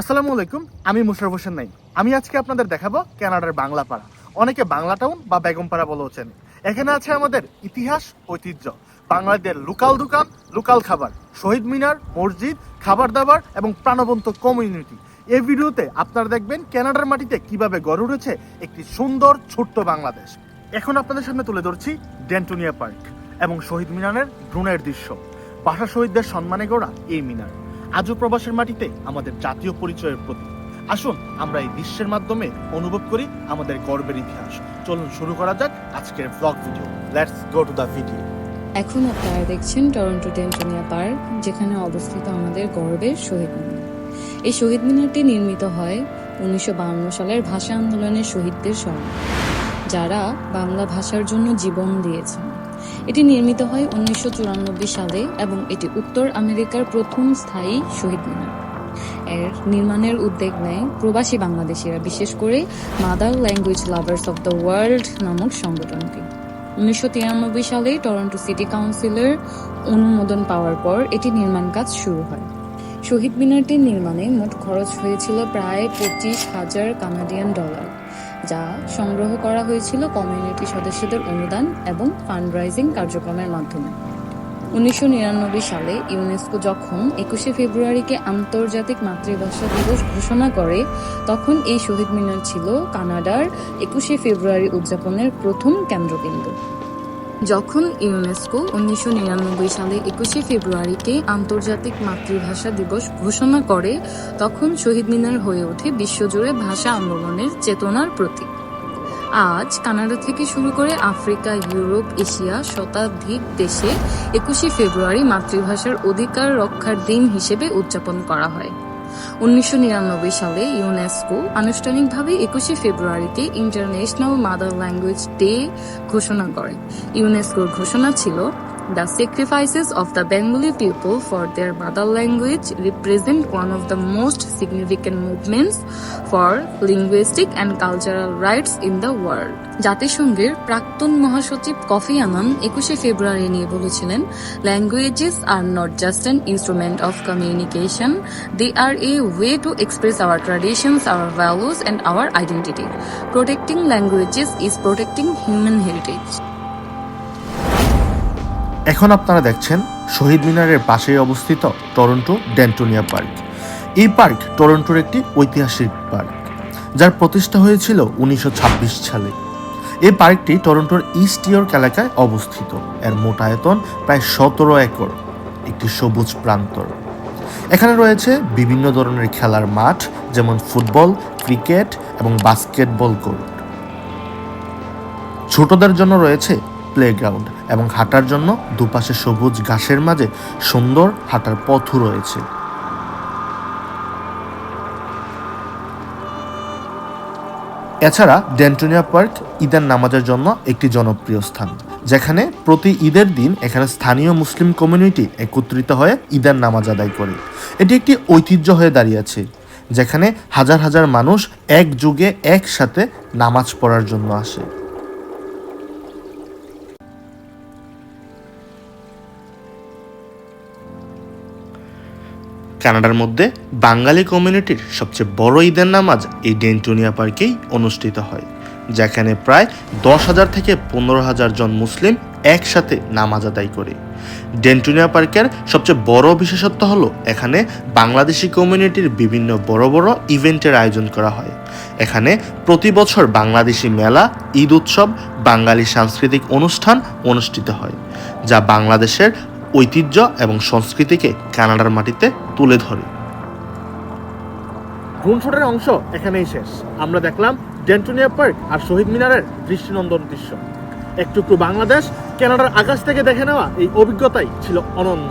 আসসালামু আলাইকুম, আমি মুশারফ হোসেন নাই আমি আজকে আপনাদের দেখাবো কানাডার বাংলা পাড়া অনেকে বাংলা টাউন বা বেগম পাড়া বলেও চেনে। এখানে আছে আমাদের ইতিহাস, ঐতিহ্য, বাংলাদেশের লোকাল দোকান, লোকাল খাবার, শহীদ মিনার, মসজিদ, খাবার দাবার এবং প্রাণবন্ত কমিউনিটি। এই ভিডিওতে আপনারা দেখবেন কানাডার মাটিতে কীভাবে গড়ে উঠেছে একটি সুন্দর, ছোট্ট বাংলাদেশ। এখন আপনাদের সামনে তুলে ধরছি ডেন্টোনিয়া পার্ক এবং শহীদ মিনারের ড্রোনের দৃশ্য। ভাষা শহীদদের সম্মানে গড়া এই মিনার। আজও প্রবাসের মাটিতে আমাদের জাতীয় পরিচয়ের প্রতীক। আসুন, আমরা এই দৃশ্যের মাধ্যমে অনুভব করি আমাদের গর্বের ইতিহাস। চলুন শুরু করা যাক আজকের blog video let's go to the video এখন আপনারা দেখছেন টরন্টো ডেন্টোনিয়া পার্ক যেখানে অবস্থিত আমাদের গর্বের শহীদ মিনার। এই শহীদ মিনারটি নির্মিত হয় উনিশশো সালের ভাষা আন্দোলনের শহীদদের স্মরণে, যারা বাংলা ভাষার জন্য জীবন দিয়েছেন। এটি নির্মিত হয় উনিশশো চুরানব্বই সালে এবং এটি উত্তর আমেরিকার প্রথম স্থায়ী শহীদ মিনার। এর নির্মাণের উদ্যোগ নেয় প্রবাসী বাংলাদেশিরা, বিশেষ করে mother language lovers of the world নামক সংগঠনটি উনিশশো তিরানব্বই সালে টরন্টো সিটি কাউন্সিলের অনুমোদন পাওয়ার পর এটি নির্মাণ কাজ শুরু হয়। শহীদ মিনারটির নির্মাণে মোট খরচ হয়েছিল প্রায় পঁচিশ হাজার কানাডিয়ান ডলার। যা সংগ্রহ করা হয়েছিল কমিউনিটি সদস্যদের অনুদান এবং ফান্ডরাইজিং কার্যক্রমের মাধ্যমে। উনিশশো নিরানব্বই সালে ইউনেস্কো যখন একুশে ফেব্রুয়ারিকে আন্তর্জাতিক মাতৃভাষা দিবস ঘোষণা করে, তখন এই শহীদ মিনার ছিল কানাডার একুশে ফেব্রুয়ারি উদযাপনের প্রথম কেন্দ্রবিন্দু। যখন ইউনেস্কো উনিশশো নিরানব্বই সালে একুশে ফেব্রুয়ারিকে আন্তর্জাতিক মাতৃভাষা দিবস ঘোষণা করে, তখন শহীদ মিনার হয়ে ওঠে বিশ্বজুড়ে ভাষা আন্দোলনের চেতনার প্রতীক। আজ কানাডা থেকে শুরু করে আফ্রিকা, ইউরোপ, এশিয়া শতাধিক দেশে একুশে ফেব্রুয়ারি মাতৃভাষার অধিকার রক্ষার দিন হিসেবে উদযাপন করা হয়। উনিশশো নিরানব্বই সালে ইউনেস্কো আনুষ্ঠানিকভাবে একুশে ফেব্রুয়ারিতে ইন্টারন্যাশনাল মাদার ল্যাঙ্গুয়েজ ডে ঘোষণা করে। ইউনেস্কোর ঘোষণা ছিল the sacrifices of the Bengali people for their mother language represent one of the most significant movements for linguistic and cultural rights in the world জাতিসংঘের প্রাক্তন মহাসচিব কফি আনান একুশে ফেব্রুয়ারি নিয়ে বলেছিলেন languages are not just an instrument of communication they are a way to express our traditions our values and our identity protecting languages is protecting human heritage এখন আপনারা দেখছেন শহীদ মিনারের পাশেই অবস্থিত টরন্টো ডেন্টোনিয়া পার্ক। এই পার্ক টরন্টোর একটি ঐতিহাসিক পার্ক, যার প্রতিষ্ঠা হয়েছিল উনিশশো ছাব্বিশ সালে। এই পার্কটি টরন্টোর ইস্ট ইয়র্ক এলাকায় অবস্থিত। এর মোট আয়তন প্রায় সতেরো একর, একটি সবুজ প্রান্তর। এখানে রয়েছে বিভিন্ন ধরনের খেলার মাঠ, যেমন ফুটবল, ক্রিকেট এবং বাস্কেটবল কোর্ট। ছোটদের জন্য রয়েছে প্লেগ্রাউন্ড এবং হাঁটার জন্য দুপাশে সবুজ ঘাসের মাঝে সুন্দর হাঁটার পথও রয়েছে। এছাড়া ডেন্টোনিয়া পার্ক ঈদের নামাজের জন্য একটি জনপ্রিয় স্থান, যেখানে প্রতি ঈদের দিন এখানে স্থানীয় মুসলিম কমিউনিটি একত্রিত হয়ে ঈদের নামাজ আদায় করে। এটি একটি ঐতিহ্য হয়ে দাঁড়িয়েছে যেখানে হাজার হাজার মানুষ এক যুগে একসাথে নামাজ পড়ার জন্য আসে। কানাডার মধ্যে বাঙালি কমিউনিটির সবচেয়ে বড় ঈদের নামাজ এই ডেন্টোনিয়া পার্কেই অনুষ্ঠিত হয়, যেখানে প্রায় দশ হাজার থেকে পনেরো হাজার জন মুসলিম একসাথে নামাজ আদায় করে। ডেন্টোনিয়া পার্কের সবচেয়ে বড় বিশেষত্ব হলো এখানে বাংলাদেশি কমিউনিটির বিভিন্ন বড় বড় ইভেন্টের আয়োজন করা হয়। এখানে প্রতি বছর বাংলাদেশি মেলা, ঈদ উৎসব, বাঙালি সাংস্কৃতিক অনুষ্ঠান অনুষ্ঠিত হয়, যা বাংলাদেশের ঐতিহ্য এবং সংস্কৃতিকে কানাডার মাটিতে তুলে ধরে। ড্রোন অংশ এখানেই শেষ। আমরা দেখলাম ডেন্টোনিয়া পার্ক আর শহীদ মিনারের দৃষ্টিনন্দন দৃশ্য। একটু একটু বাংলাদেশ কানাডার আকাশ থেকে দেখে নেওয়া এই অভিজ্ঞতাই ছিল অনন্য।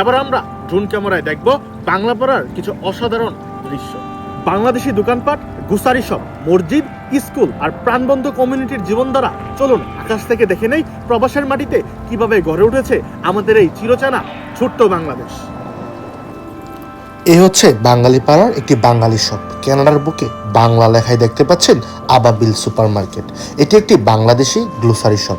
এবার আমরা ড্রোন ক্যামেরায় দেখব বাংলা পড়ার কিছু অসাধারণ দৃশ্য। বাংলাদেশি দোকানপাট, গুসারি শপ, মসজিদ স্কুল আর প্রাণবন্ধ কমিউনিটির জীবনধারা। চলুন আকাশ থেকে দেখে নেই প্রবাসের মাটিতে কীভাবে গড়ে উঠেছে আমাদের এই চিরচেনা ছোট্ট বাংলাদেশ। এ হচ্ছে বাঙালি পাড়ার একটি বাঙালি শপ কানাডার বুকে বাংলা লেখায় দেখতে পাচ্ছেন আবাবিল সুপার মার্কেট এটি একটি বাংলাদেশি গ্লোসারি শপ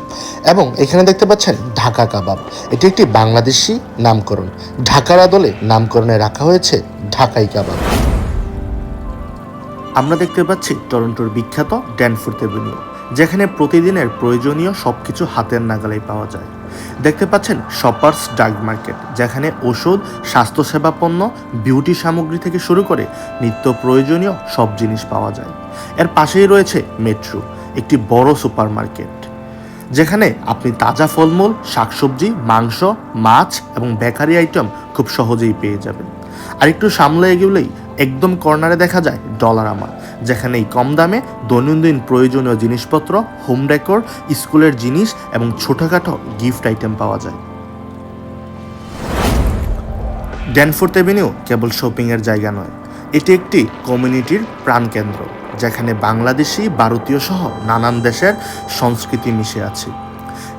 এবং এখানে দেখতে পাচ্ছেন ঢাকা কাবাব। এটি একটি বাংলাদেশি নামকরণ। ঢাকার আদলে নামকরণে রাখা হয়েছে ঢাকাই কাবাব। আমরা দেখতে পাচ্ছি টরন্টোর বিখ্যাত ড্যানফোর্থ এভিনিউ, যেখানে প্রতিদিনের প্রয়োজনীয় সবকিছু হাতের নাগালেই পাওয়া যায়। দেখতে পাচ্ছেন শপার্স ড্রাগ মার্কেট, যেখানে ওষুধ, স্বাস্থ্যসেবা পণ্য, বিউটি সামগ্রী থেকে শুরু করে নিত্য প্রয়োজনীয় সব জিনিস পাওয়া যায়। এর পাশেই রয়েছে মেট্রো, একটি বড় সুপার মার্কেট যেখানে আপনি তাজা ফলমূল, শাকসবজি, মাংস, মাছ এবং বেকারি আইটেম খুব সহজেই পেয়ে যাবেন। আর একটু সামলে এগুলোই একদম কর্নারে দেখা যায় ডলার আমা যেখানে এই কম দামে দৈনন্দিন প্রয়োজনীয় জিনিসপত্র হোম ডেকোর স্কুলের জিনিস এবং ছোটোখাটো গিফট আইটেম পাওয়া যায়। ড্যানফোর্থ এভিনিউ কেবল শপিংয়ের জায়গা নয়, এটি একটি কমিউনিটির প্রাণকেন্দ্র, যেখানে বাংলাদেশি, ভারতীয় সহ নানান দেশের সংস্কৃতি মিশে আছে।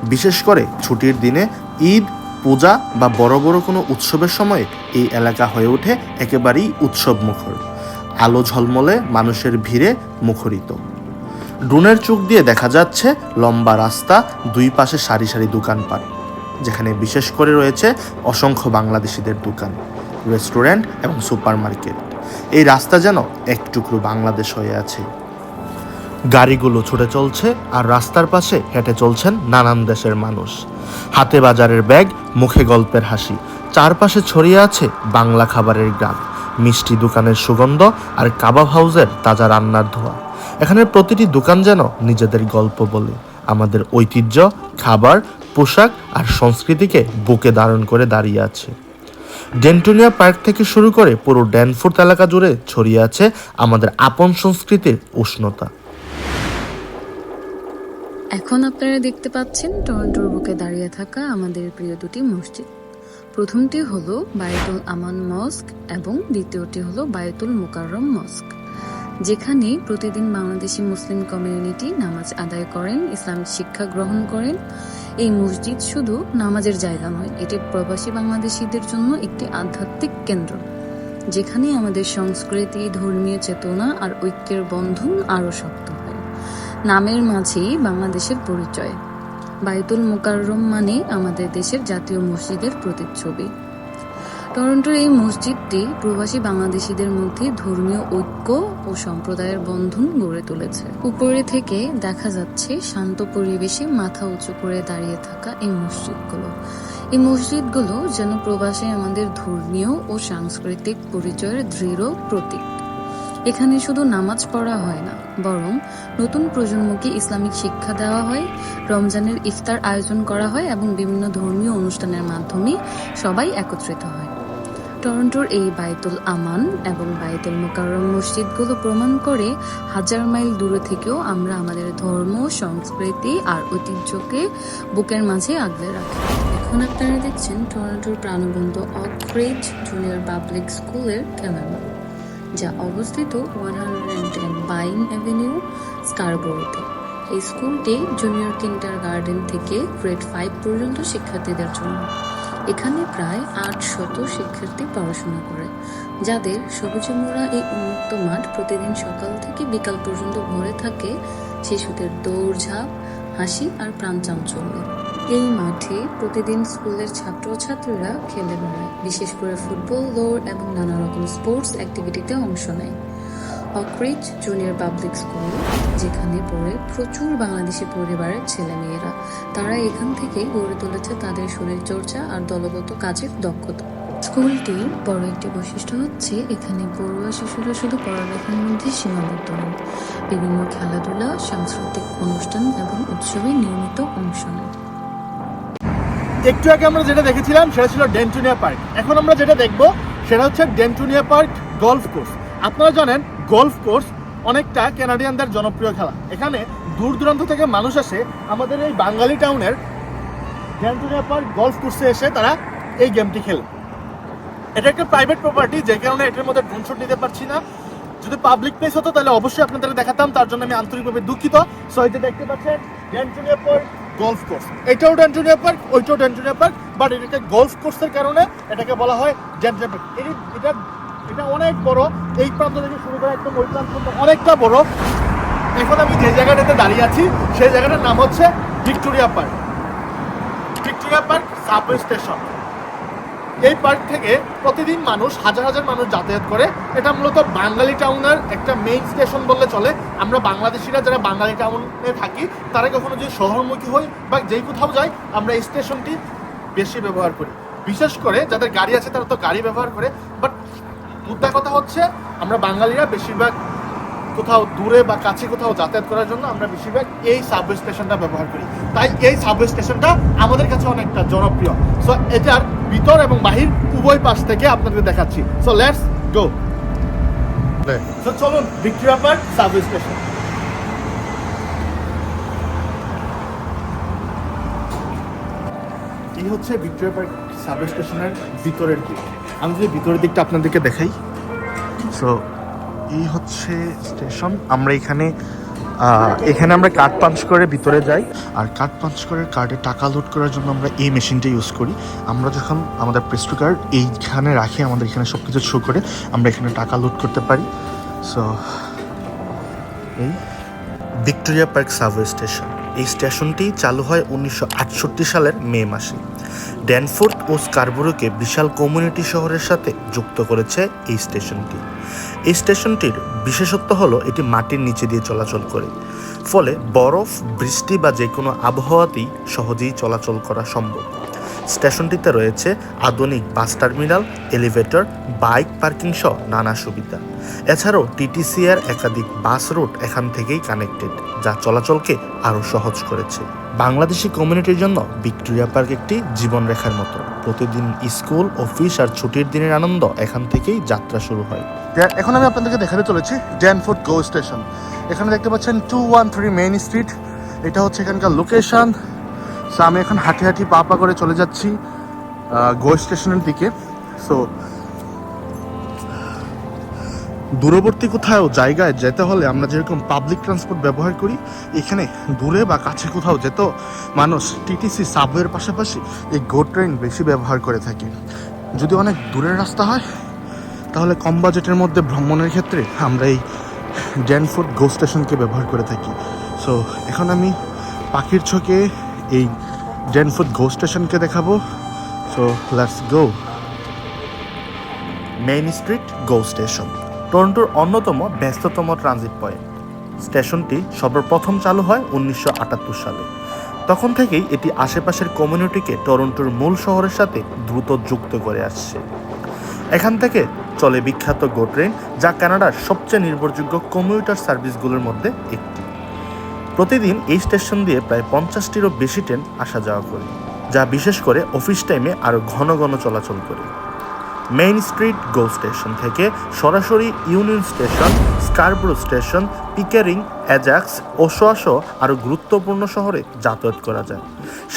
বিশেষ করে ছুটির দিনে ঈদ পূজা বা বড় বড় কোনো উৎসবের সময় এই এলাকা হয়ে ওঠে একেবারেই উৎসব মুখর। আলো ঝলমলে মানুষের ভিড়ে মুখরিত। ড্রোনের চোখ দিয়ে দেখা যাচ্ছে লম্বা রাস্তা, দুই পাশে সারি সারি দোকানপাট, যেখানে বিশেষ করে রয়েছে অসংখ্য বাংলাদেশিদের দোকান, রেস্টুরেন্ট এবং সুপারমার্কেট। এই রাস্তা যেন এক টুকরো বাংলাদেশ হয়ে আছে। গাড়িগুলো ছুটে চলছে আর রাস্তার পাশে হেঁটে চলছেন নানান দেশের মানুষ। হাতে বাজারের ব্যাগ, মুখে গল্পের হাসি। চারপাশে ছড়িয়ে আছে বাংলা খাবারের গ্রাম। মিষ্টি দোকানের সুগন্ধ আর কাবাব হাউসের তাজা রান্নার ধোয়া। এখানে প্রতিটি দোকান যেন নিজেদের গল্প বলে। আমাদের ঐতিহ্য, খাবার, পোশাক আর সংস্কৃতিকে বুকে ধারণ করে দাঁড়িয়ে আছে। ডেন্টোনিয়া পার্ক থেকে শুরু করে পুরো ড্যানফোর্থ এলাকা জুড়ে ছড়িয়ে আছে আমাদের আপন সংস্কৃতির উষ্ণতা। এখন আপনারা দেখতে পাচ্ছেন টরন্টোর বুকে দাঁড়িয়ে থাকা আমাদের প্রিয় দুটি মসজিদ। প্রথমটি হলো বায়তুল আমান মস্ক এবং দ্বিতীয়টি হলো বায়তুল মোকাররম মস্ক, যেখানে প্রতিদিন বাংলাদেশি মুসলিম কমিউনিটি নামাজ আদায় করেন ইসলামিক শিক্ষা গ্রহণ করেন। এই মসজিদ শুধু নামাজের জায়গা নয়, এটি প্রবাসী বাংলাদেশিদের জন্য একটি আধ্যাত্মিক কেন্দ্র, যেখানে আমাদের সংস্কৃতি, ধর্মীয় চেতনা আর ঐক্যের বন্ধন আরও শক্ত। নামের মাঝেই বাংলাদেশের পরিচয়। বাইতুল মোকাররম মানে আমাদের দেশের জাতীয় মসজিদের প্রতিচ্ছবি। টরন্টোর এই মসজিদটি প্রবাসী বাংলাদেশিদের মধ্যে ধর্মীয় ঐক্য ও সম্প্রদায়ের বন্ধন গড়ে তুলেছে। উপরে থেকে দেখা যাচ্ছে শান্ত পরিবেশে মাথা উঁচু করে দাঁড়িয়ে থাকা এই মসজিদগুলো। এই মসজিদগুলো যেন প্রবাসে আমাদের ধর্মীয় ও সাংস্কৃতিক পরিচয়ের দৃঢ় প্রতীক। এখানে শুধু নামাজ পড়া হয় না, বরং নতুন প্রজন্মকে ইসলামিক শিক্ষা দেওয়া হয়, রমজানের ইফতার আয়োজন করা হয় এবং বিভিন্ন ধর্মীয় অনুষ্ঠানের মাধ্যমে সবাই একত্রিত হয়। টরন্টোর এই বায়তুল আমান এবং বায়তুল মোকাররম মসজিদগুলো প্রমাণ করে হাজার মাইল দূরে থেকেও আমরা আমাদের ধর্ম, সংস্কৃতি আর ঐতিহ্যকে বুকের মাঝে আগলে রাখি। এখন আপনারা দেখছেন টরন্টোর প্রাণবন্ত অক্রেজ জুনিয়র পাবলিক স্কুলের ক্যামেরা। যা অবস্থিত one hundred ten Byng avenue স্কারবোরোতে এই স্কুলটি জুনিয়র কিন্টার গার্ডেন থেকে গ্রেড ফাইভ পর্যন্ত শিক্ষার্থীদের জন্য। এখানে প্রায় আট শত শিক্ষার্থী পড়াশোনা করে, যাদের সবুজে মোড়া এই উন্মুক্ত মাঠ প্রতিদিন সকাল থেকে বিকাল পর্যন্ত ভরে থাকে শিশুদের দৌড়ঝাঁপ, হাসি আর প্রাণ চাঞ্চল্য এই মাঠে প্রতিদিন স্কুলের ছাত্রছাত্রীরা খেলে বেড়ায়, বিশেষ করে ফুটবল, দৌড় এবং নানা রকম স্পোর্টস অ্যাক্টিভিটিতে অংশ নেয়। অকরিচ জুনিয়র পাবলিক স্কুল, যেখানে পড়ে প্রচুর বাংলাদেশি পরিবারের ছেলেমেয়েরা। তারা এখান থেকে গড়ে তুলেছে তাদের শরীরচর্চা আর দলগত কাজের দক্ষতা। স্কুলটির বড় একটি বৈশিষ্ট্য হচ্ছে এখানে পড়ুয়া শিশুরা শুধু পড়ালেখার মধ্যে সীমাবদ্ধ নন, বিভিন্ন খেলাধুলা, সাংস্কৃতিক অনুষ্ঠান এবং উৎসবে নিয়মিত অংশ নেয়। একটু আগে আমরা যেটা দেখেছিলাম সেটা ছিল ডেন্টুনিয়া পার্ক। এখন আমরা যেটা দেখব সেটা হচ্ছে ডেন্টুনিয়া পার্ক গলফ কোর্স। আপনারা জানেন, গলফ কোর্স অনেকটা ক্যানাডিয়ানদের জনপ্রিয় খেলা। এখানে দূর দূরান্ত থেকে মানুষ আসে আমাদের এই বাঙালি টাউনের ডেন্টুনিয়া পার্ক গলফ কোর্সে এসে তারা এই গেমটি খেলে। এটা একটা প্রাইভেট প্রপার্টি যে কারণে এটার মধ্যে ড্রোন নিতে পারছি না। যদি পাবলিক প্লেস হতো, তাহলে অবশ্যই আপনাদের দেখাতাম। তার জন্য আমি আন্তরিকভাবে দুঃখিত। সো এই যে দেখতে পাচ্ছেন, ডেন্টুনিয়া পার্ক গলফ কোর্স এটাও ড্যান্টোনিয়া পার্ক ওইটাও ড্যান্টোনিয়া পার্ক বাট এটাকে গলফ কোর্সের কারণে এটাকে বলা হয় ড্যান্টোনিয়া পার্ক এটা এটা অনেক বড়, এই প্রান্ত থেকে শুরু করে একদম ওই প্রান্ত অনেকটা বড়। এখন আমি যে জায়গাটাতে দাঁড়িয়ে আছি, সেই জায়গাটার নাম হচ্ছে Victoria park Victoria park subway station এই পার্ক থেকে প্রতিদিন মানুষ, হাজার হাজার মানুষ যাতায়াত করে। এটা মূলত বাঙালি টাউনের একটা মেইন স্টেশন বললে চলে। আমরা বাংলাদেশিরা যারা বাঙালি টাউনে থাকি, তারা কখনো যদি শহরমুখী হই বা যেই কোথাও যাই, আমরা এই স্টেশনটি বেশি ব্যবহার করি। বিশেষ করে যাদের গাড়ি আছে, তারা তো গাড়ি ব্যবহার করে। বাট মুদ্রা কথা হচ্ছে, আমরা বাঙালিরা বেশিরভাগ কোথাও দূরে বা কাছে কোথাও যাতায়াত করার জন্য আমরা বেশিরভাগ এই সাবওয়ে স্টেশনটা ব্যবহার করি। তাই এই সাবওয়ে স্টেশনটা আমাদের কাছে অনেকটা জনপ্রিয়। সো এটার ভিতর এবং বাহির উভয় পাশ থেকে আপনাদের দেখাচ্ছি। সো লেটস গো সো চলুন ভিক্টোরিয়া পার্ক সাবওয়ে স্টেশন এই হচ্ছে ভিক্টোরিয়া পার্ক সাবওয়ে স্টেশনের ভিতরের দিক। আমি যদি ভিতরের দিকটা আপনাদেরকে দেখাই। সো এই হচ্ছে স্টেশন। আমরা এখানে এখানে আমরা কার্ড পাঞ্চ করে ভিতরে যাই। আর কার্ড পাঞ্চ করে কার্ডে টাকা লোড করার জন্য আমরা এই মেশিনটা ইউজ করি। আমরা যখন আমাদের প্রেস্টু কার্ড এইখানে রাখি, আমাদের এখানে সব কিছু শো করে, আমরা এখানে টাকা লোড করতে পারি। সো এই ভিক্টোরিয়া পার্ক সাবওয়ে স্টেশন এই স্টেশনটি চালু হয় উনিশশো আটষট্টি সালের মে মাসে। ড্যানফোর্থ ও স্কারবোরোকে বিশাল কমিউনিটি শহরের সাথে যুক্ত করেছে এই স্টেশনটি। এই স্টেশনটির বিশেষত্ব হলো এটি মাটির নিচে দিয়ে চলাচল করে। ফলে বরফ, বৃষ্টি বা যে কোনো আবহাওয়াতেই সহজেই চলাচল করা সম্ভব। স্টেশনটিতে রয়েছে আধুনিক bus terminal, elevator, bike parking সহ নানা সুবিধা। এছাড়াও টিটিসি এর একাধিক বাস রুট এখান থেকেই কানেক্টেড, যা চলাচলকে আরও সহজ করেছে। বাংলাদেশি কমিউনিটির জন্য ভিক্টোরিয়া পার্ক একটি জীবনরেখার মতো। প্রতিদিন স্কুল, অফিস আর ছুটির দিনের আনন্দ এখান থেকেই যাত্রা শুরু হয়। এখন আমি আপনাদেরকে দেখাতে চলেছি ড্যানফোর্ড গো স্টেশন এখানে দেখতে পাচ্ছেন two one three main street এটা হচ্ছে এখানকার লোকেশন সো আমি এখন হাঁটি হাঁটি পা পা করে চলে যাচ্ছি গো স্টেশনের দিকে। সো দূরবর্তী কোথাও জায়গায় যেতে হলে আমরা যেরকম পাবলিক ট্রান্সপোর্ট ব্যবহার করি, এখানে দূরে বা কাছে কোথাও যেত মানুষ টিটিসি সাবওয়ের পাশাপাশি এই গো ট্রেন বেশি ব্যবহার করে থাকে। যদি অনেক দূরের রাস্তা হয়, তাহলে কম বাজেটের মধ্যে ভ্রমণের ক্ষেত্রে আমরা এই ড্যানফোর্ড গো স্টেশনকে ব্যবহার করে থাকি। সো এখন আমি পাখির ছকে এই ড্যানফোর্ড গো স্টেশনকে দেখাবো। So let's go main street go station টরন্টোর অন্যতম ব্যস্ততম ট্রানজিট পয়েন্ট। স্টেশনটি সর্বপ্রথম চালু হয় উনিশশো আটাত্তর সালে। তখন থেকেই এটি আশেপাশের কমিউনিটিকে টরন্টোর মূল শহরের সাথে দ্রুত যুক্ত করে আসছে। এখান থেকে চলে বিখ্যাত গো ট্রেন, যা কানাডার সবচেয়ে নির্ভরযোগ্য কমিউটার সার্ভিসগুলোর মধ্যে একটি। প্রতিদিন এই স্টেশন দিয়ে প্রায় পঞ্চাশটিরও বেশি ট্রেন আসা যাওয়া করে, যা বিশেষ করে অফিস টাইমে আরও ঘন ঘন চলাচল করে। মেইন স্ট্রিট গো স্টেশন থেকে সরাসরি Union station Scarborough station, Pickering, Ajax ও সহ আরও গুরুত্বপূর্ণ শহরে যাতায়াত করা যায়।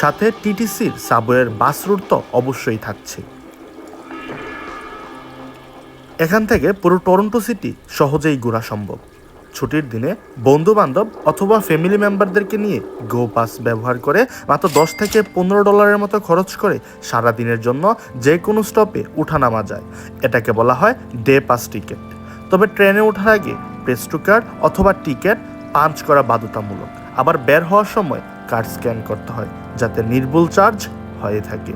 সাথে টিটিসির সাবওয়ের বাস রুট তো অবশ্যই থাকছে। এখান থেকে পুরো টরন্টো সিটি সহজেই ঘোরা সম্ভব। ছুটির দিনে বন্ধু বান্ধব অথবা ফ্যামিলি মেম্বারদেরকে নিয়ে গো পাস ব্যবহার করে মাত্র দশ থেকে পনেরো ডলারের মতো খরচ করে সারা দিনের জন্য যে কোনো স্টপে উঠানামা যায়। এটাকে বলা হয় ডে পাস টিকিট তবে ট্রেনে ওঠার আগে প্রেস্টু কার্ড অথবা টিকিট পাঞ্চ করা বাধ্যতামূলক। আবার বের হওয়ার সময় কার্ড স্ক্যান করতে হয়, যাতে নির্ভুল চার্জ হয়ে থাকে।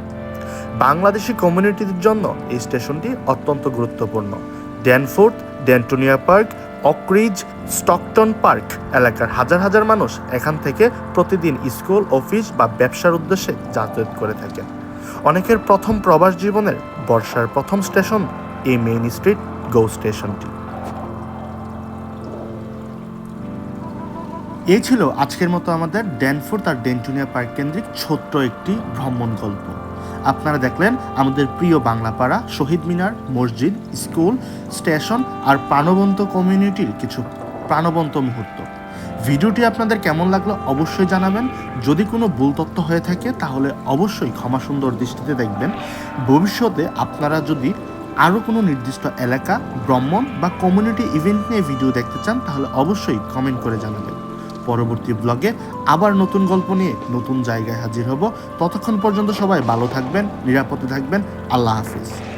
বাংলাদেশি কমিউনিটির জন্য এই স্টেশনটি অত্যন্ত গুরুত্বপূর্ণ। Danforth Dentonia park Oakridge Stockton park এলাকার হাজার হাজার মানুষ এখান থেকে প্রতিদিন স্কুল, অফিস বা ব্যবসার উদ্দেশ্যে যাতায়াত করে থাকেন। অনেকের প্রথম প্রবাস জীবনের বর্ষার প্রথম স্টেশন এই মেইন স্ট্রিট গো স্টেশনটি। এই ছিল আজকের মতো আমাদের ড্যানফোর্থ আর ডেন্টুনিয়া পার্ক কেন্দ্রিক ছোট্ট একটি ভ্রমণ গল্প। আপনারা দেখলেন আমাদের প্রিয় বাংলাপাড়া শহীদ মিনার, মসজিদ, স্কুল, স্টেশন আর প্রাণবন্ত কমিউনিটির কিছু প্রাণবন্ত মুহূর্ত। ভিডিওটি আপনাদের কেমন লাগল অবশ্যই জানাবেন। যদি কোনো ভুল তথ্য হয়ে থাকে তাহলে অবশ্যই ক্ষমা সুন্দর দৃষ্টিতে দেখবেন। ভবিষ্যতে আপনারা যদি আরও কোনো নির্দিষ্ট এলাকা ভ্রমণ বা কমিউনিটি ইভেন্ট নিয়ে ভিডিও দেখতে চান তাহলে অবশ্যই কমেন্ট করে জানাবেন। পরবর্তী ব্লগে আবার নতুন গল্প নিয়ে নতুন জায়গায় হাজির হব। ততক্ষণ পর্যন্ত সবাই ভালো থাকবেন, নিরাপদে থাকবেন। আল্লাহ হাফিজ।